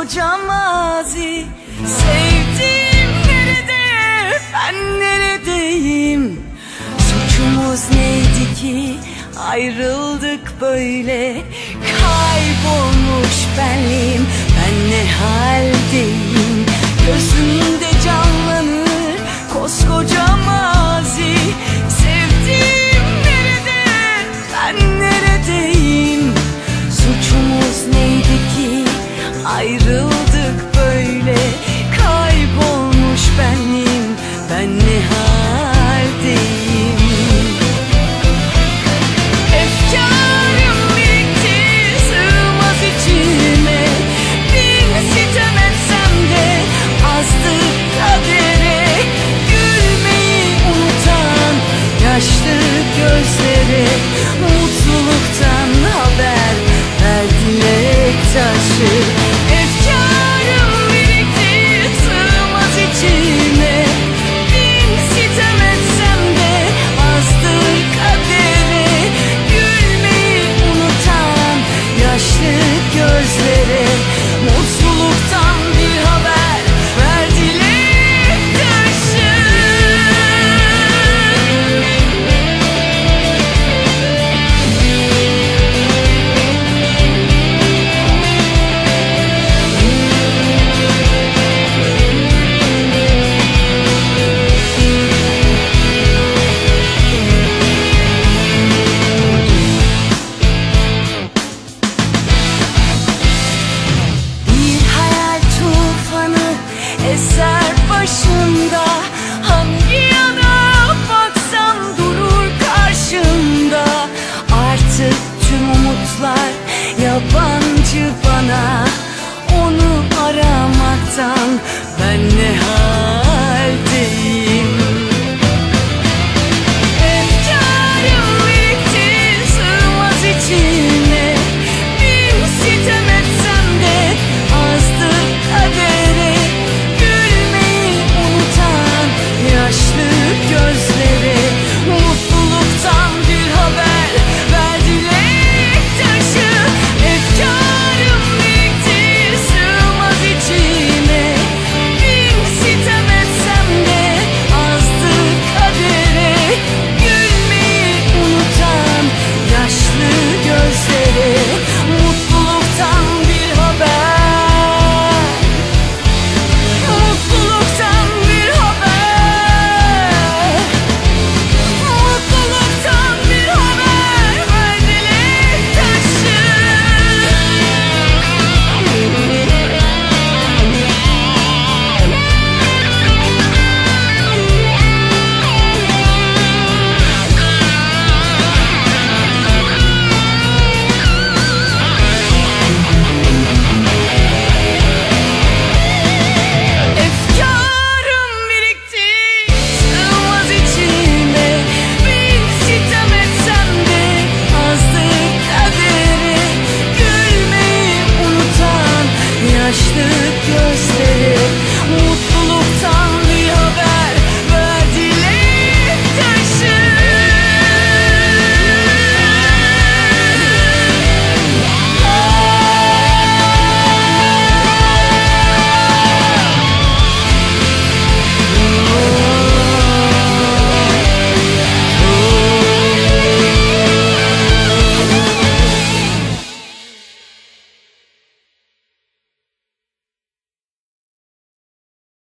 koskoca mazi. Sevdiğim nerede ben neredeyim? Suçumuz neydi ki ayrıldık böyle? Kaybolmuş benliğim ben ne haldeyim? Gözümde anha